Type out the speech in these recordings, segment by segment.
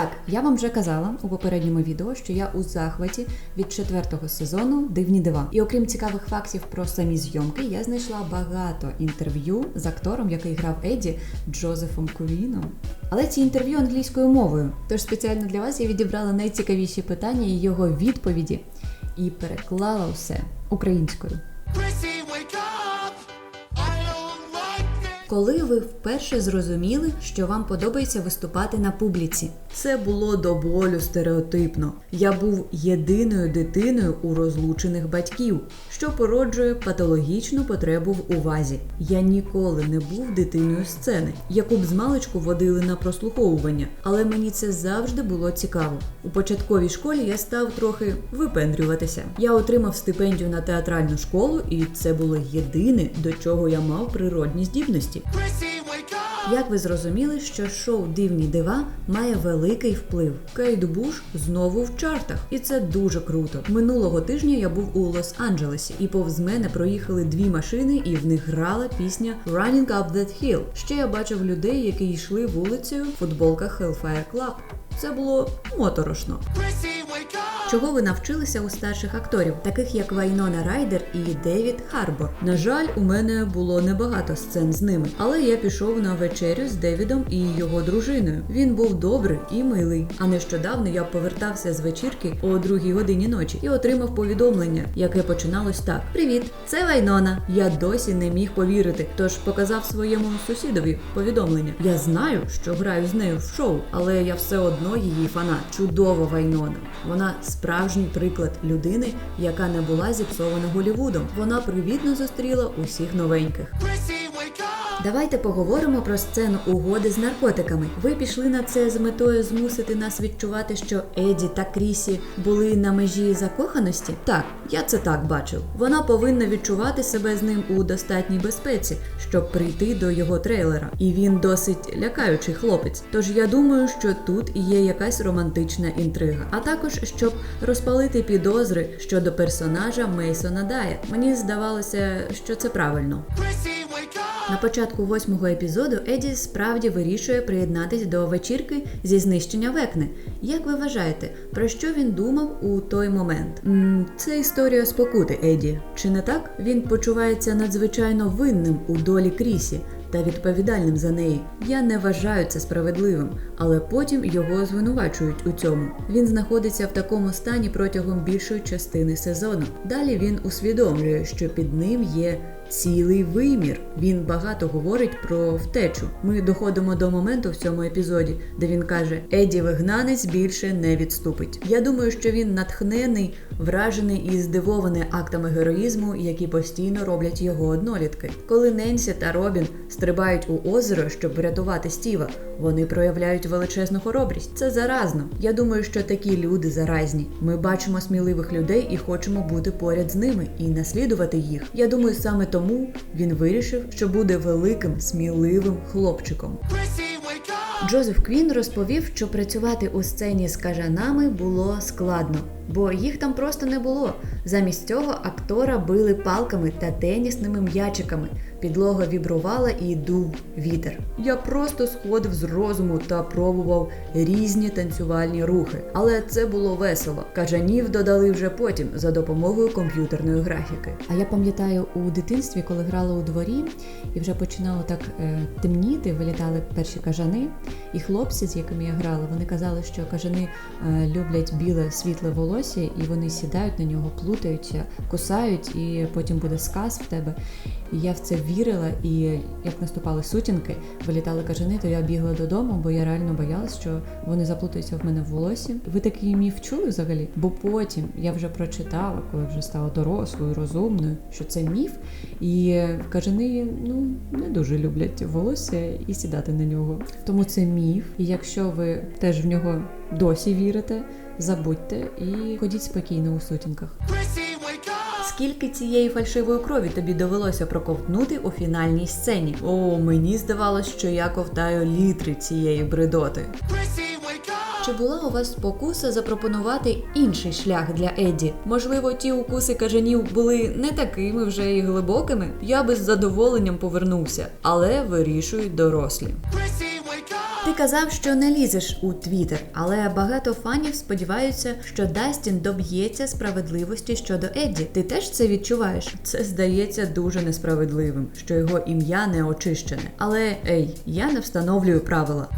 Так, я вам вже казала у попередньому відео, що я у захваті від четвертого сезону Дивні дива. І окрім цікавих фактів про самі зйомки, я знайшла багато інтерв'ю з актором, який грав Еді Джозефом Куїном. Але ці інтерв'ю англійською мовою. Тож спеціально для вас я відібрала найцікавіші питання і його відповіді і переклала все українською. Коли ви вперше зрозуміли, що вам подобається виступати на публіці? Це було до болю стереотипно. Я був єдиною дитиною у розлучених батьків, що породжує патологічну потребу в увазі. Я ніколи не був дитиною сцени, яку б змалечку водили на прослуховування, але мені це завжди було цікаво. У початковій школі я став трохи випендрюватися. Я отримав стипендію на театральну школу, і це було єдине, до чого я мав природні здібності. Up! Як ви зрозуміли, що шоу Дивні дива має великий вплив? Кейт Буш знову в чартах, і це дуже круто. Минулого тижня я був у Лос-Анджелесі, і повз мене проїхали дві машини, і в них грала пісня Running Up That Hill. Ще я бачив людей, які йшли вулицею в футболках Hellfire Club. Це було моторошно. Чого ви навчилися у старших акторів, таких як Вайнона Райдер і Девід Харбор? На жаль, у мене було небагато сцен з ними, але я пішов на вечерю з Девідом і його дружиною. Він був добрий і милий. А нещодавно я повертався з вечірки о другій годині ночі і отримав повідомлення, яке починалось так: Привіт, це Вайнона. Я досі не міг повірити, тож показав своєму сусідові повідомлення. Я знаю, що граю з нею в шоу, але я все одно її фанат. Чудова Вайнона. Вона справжній приклад людини, яка не була зіпсована Голівудом. Вона привітно зустріла усіх новеньких. Давайте поговоримо про сцену угоди з наркотиками. Ви пішли на це з метою змусити нас відчувати, що Еді та Крісі були на межі закоханості? Так, я це так бачив. Вона повинна відчувати себе з ним у достатній безпеці, щоб прийти до його трейлера. І він досить лякаючий хлопець. Тож я думаю, що тут є якась романтична інтрига. А також щоб розпалити підозри щодо персонажа Мейсона Дая. Мені здавалося, що це правильно. Up! На початку восьмого епізоду Еді справді вирішує приєднатись до вечірки зі знищення векни. Як ви вважаєте, про що він думав у той момент? м це історія спокути Еді. Чи не так? Він почувається надзвичайно винним у долі Крісі. Та відповідальним за неї. Я не вважаю це справедливим, але потім його звинувачують у цьому. Він знаходиться в такому стані протягом більшої частини сезону. Далі він усвідомлює, що під ним є цілий вимір. Він багато говорить про втечу. Ми доходимо до моменту в цьому епізоді, де він каже: Еді вигнанець більше не відступить. Я думаю, що він натхнений, вражений і здивований актами героїзму, які постійно роблять його однолітки. Коли Ненсі та Робін стрибають у озеро, щоб врятувати Стіва, вони проявляють величезну хоробрість. Це заразно. Я думаю, що такі люди заразні. Ми бачимо сміливих людей і хочемо бути поряд з ними і наслідувати їх. Я думаю, саме тому він вирішив, що буде великим, сміливим хлопчиком. Джозеф Квін розповів, що працювати у сцені з кажанами було складно, бо їх там просто не було. Замість цього актора били палками та тенісними м'ячиками. Підлога вібрувала і дув вітер. Я просто сходив з розуму та пробував різні танцювальні рухи, але це було весело. Кажанів додали вже потім за допомогою комп'ютерної графіки. А я пам'ятаю у дитинстві, коли грала у дворі, і вже починало так е, темніти, вилітали перші кажани. І хлопці, з якими я грала, вони казали, що кажани е, люблять біле світле волосся, і вони сідають на нього, плутаються, кусають, і потім буде сказ в тебе. І я в це вірила, і як наступали сутінки, вилітали кажани, то я бігла додому, бо я реально боялась, що вони заплутаються в мене в волосі. Ви такий міф чули взагалі? Бо потім я вже прочитала, коли вже стала дорослою, розумною, що це міф, і кажани ну не дуже люблять волосся і сідати на нього. Тому це міф. І якщо ви теж в нього досі вірите, забудьте і ходіть спокійно у сутінках. Скільки цієї фальшивої крові тобі довелося проковтнути у фінальній сцені? О, мені здавалось, що я ковтаю літри цієї бредоти. Чи була у вас спокуса запропонувати інший шлях для Едді? Можливо, ті укуси кажанів були не такими вже і глибокими? Я би з задоволенням повернувся, але вирішують дорослі. Ти казав, що не лізеш у Твіттер, але багато фанів сподіваються, що Дастін доб'ється справедливості щодо Едді. Ти теж це відчуваєш? Це здається дуже несправедливим, що його ім'я не очищене. Але ей, я не встановлюю правила.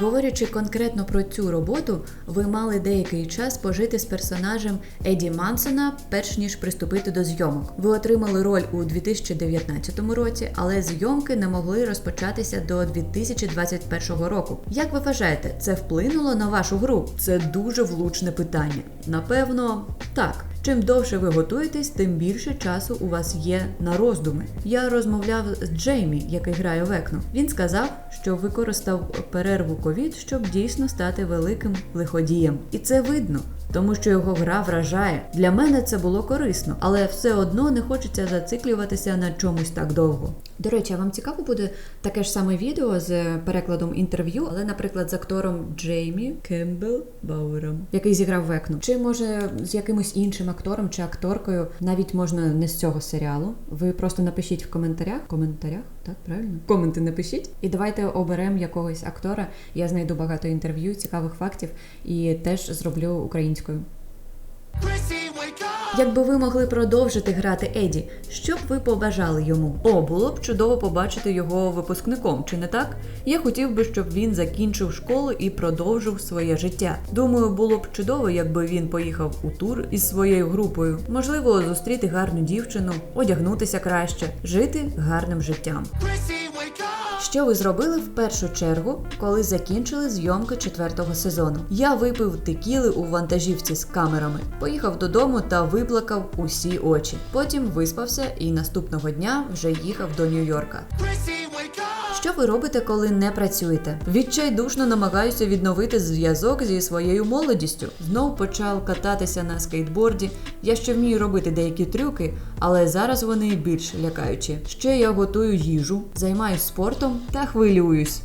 Говорячи конкретно про цю роботу, ви мали деякий час пожити з персонажем Еді Мансона, перш ніж приступити до зйомок. Ви отримали роль у 2019 році, але зйомки не могли розпочатися до 2021 року. Як ви вважаєте, це вплинуло на вашу гру? Це дуже влучне питання. Напевно, так. Чим довше ви готуєтесь, тим більше часу у вас є на роздуми. Я розмовляв з Джеймі, який грає в Екну. Він сказав, що використав перерву ковід, щоб дійсно стати великим лиходієм. І це видно. Тому що його гра вражає. Для мене це було корисно, але все одно не хочеться зациклюватися на чомусь так довго. До речі, вам цікаво буде таке ж саме відео з перекладом інтерв'ю, але, наприклад, з актором Джеймі Кембл Бауером, який зіграв Векну. Чи може з якимось іншим актором чи акторкою, навіть можна не з цього серіалу. Ви просто напишіть в коментарях. Коментарях, так правильно? Коменти напишіть. І давайте оберемо якогось актора. Я знайду багато інтерв'ю, цікавих фактів і теж зроблю українською. Якби ви могли продовжити грати Еді, що б ви побажали йому? О, було б чудово побачити його випускником, чи не так? Я хотів би, щоб він закінчив школу і продовжив своє життя. Думаю, було б чудово, якби він поїхав у тур із своєю групою. Можливо, зустріти гарну дівчину, одягнутися краще, жити гарним життям. Що ви зробили в першу чергу, коли закінчили зйомки четвертого сезону? Я випив текіли у вантажівці з камерами, поїхав додому та виплакав усі очі. Потім виспався і наступного дня вже їхав до Нью-Йорка. Що ви робите, коли не працюєте? Відчайдушно намагаюся відновити зв'язок зі своєю молодістю. Знов почав кататися на скейтборді. Я ще вмію робити деякі трюки, але зараз вони більш лякаючі. Ще я готую їжу, займаюсь спортом та хвилююсь.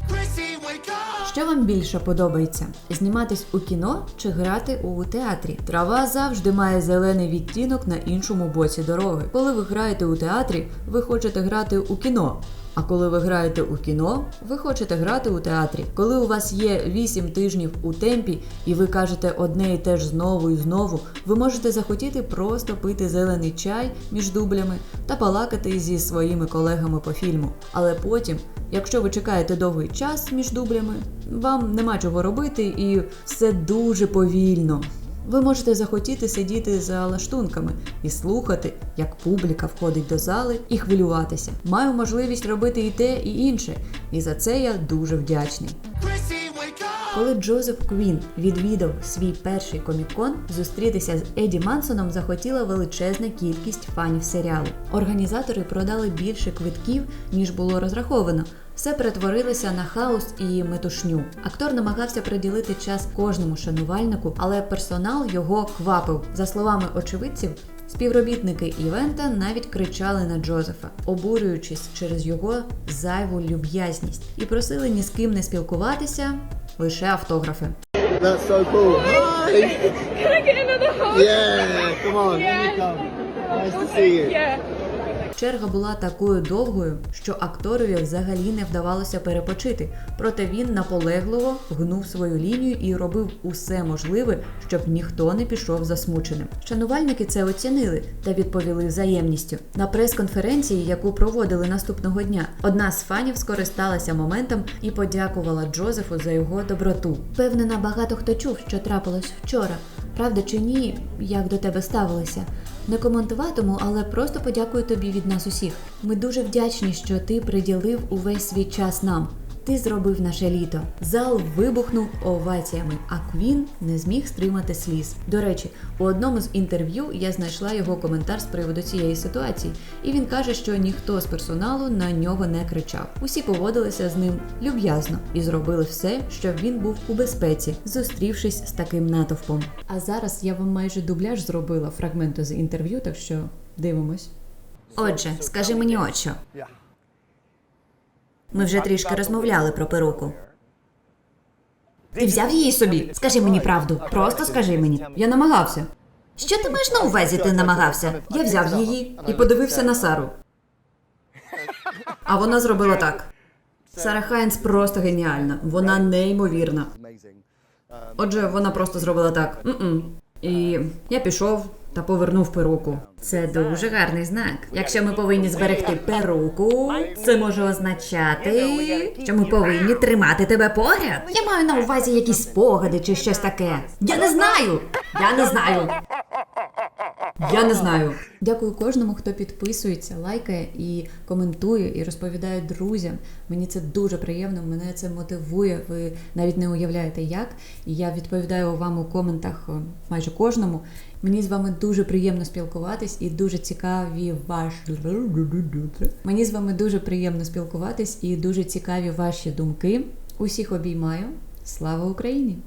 Що вам більше подобається? Зніматись у кіно чи грати у театрі? Трава завжди має зелений відтінок на іншому боці дороги. Коли ви граєте у театрі, ви хочете грати у кіно. А коли ви граєте у кіно, ви хочете грати у театрі. Коли у вас є 8 тижнів у темпі, і ви кажете одне і те ж знову і знову, ви можете захотіти просто пити зелений чай між дублями та балакати зі своїми колегами по фільму. Але потім, якщо ви чекаєте довгий час між дублями, вам нема чого робити і все дуже повільно. Ви можете захотіти сидіти за лаштунками і слухати, як публіка входить до зали і хвилюватися. Маю можливість робити і те, і інше, і за це я дуже вдячний. Коли Джозеф Квін відвідав свій перший комікон, зустрітися з Еді Мансоном захотіла величезна кількість фанів серіалу. Організатори продали більше квитків, ніж було розраховано. Все перетворилося на хаос і метушню. Актор намагався приділити час кожному шанувальнику, але персонал його квапив. За словами очевидців, співробітники івента навіть кричали на Джозефа, обурюючись через його зайву люб'язність, і просили ні з ким не спілкуватися, лише автографи. That's so cool. Hi. Can I get another hug? Yeah, come on, let me come. Nice to see you. Yeah. Черга була такою довгою, що акторові взагалі не вдавалося перепочити. Проте він наполегливо гнув свою лінію і робив усе можливе, щоб ніхто не пішов засмученим. Шанувальники це оцінили та відповіли взаємністю. На прес-конференції, яку проводили наступного дня, одна з фанів скористалася моментом і подякувала Джозефу за його доброту. Впевнена, багато хто чув, що трапилось вчора. Правда чи ні, як до тебе ставилися? Не коментуватиму, але просто подякую тобі від нас усіх. Ми дуже вдячні, що ти приділив увесь свій час нам. Ти зробив наше літо. Зал вибухнув оваціями, а Квін не зміг стримати сліз. До речі, у одному з інтерв'ю я знайшла його коментар з приводу цієї ситуації, і він каже, що ніхто з персоналу на нього не кричав. Усі поводилися з ним люб'язно і зробили все, щоб він був у безпеці, зустрівшись з таким натовпом. А зараз я вам майже дубляж зробила фрагменту з інтерв'ю, так що дивимось. Отже, скажи мені от що. Ми вже трішки розмовляли про перуку. Ти взяв її собі? Скажи мені правду. Просто скажи мені. Я намагався. Що ти маєш на увазі? Ти намагався? Я взяв її і подивився на Сару. А вона зробила так. Сара Хайнс просто геніальна. Вона неймовірна. Отже, вона просто зробила так. М-м. І я пішов та повернув перуку. Це дуже гарний знак. Якщо ми повинні зберегти перуку, це може означати, що ми повинні тримати тебе поряд. Я маю на увазі якісь спогади чи щось таке. Я не знаю. Я не знаю. Я не знаю. Дякую кожному, хто підписується, лайкає і коментує, і розповідає друзям. Мені це дуже приємно, мене це мотивує. Ви навіть не уявляєте як. І я відповідаю вам у коментах е, майже кожному. Мені з вами дуже приємно спілкуватись і дуже цікаві ваші. Мені з вами дуже приємно спілкуватись і дуже цікаві ваші думки. Усіх обіймаю. Слава Україні!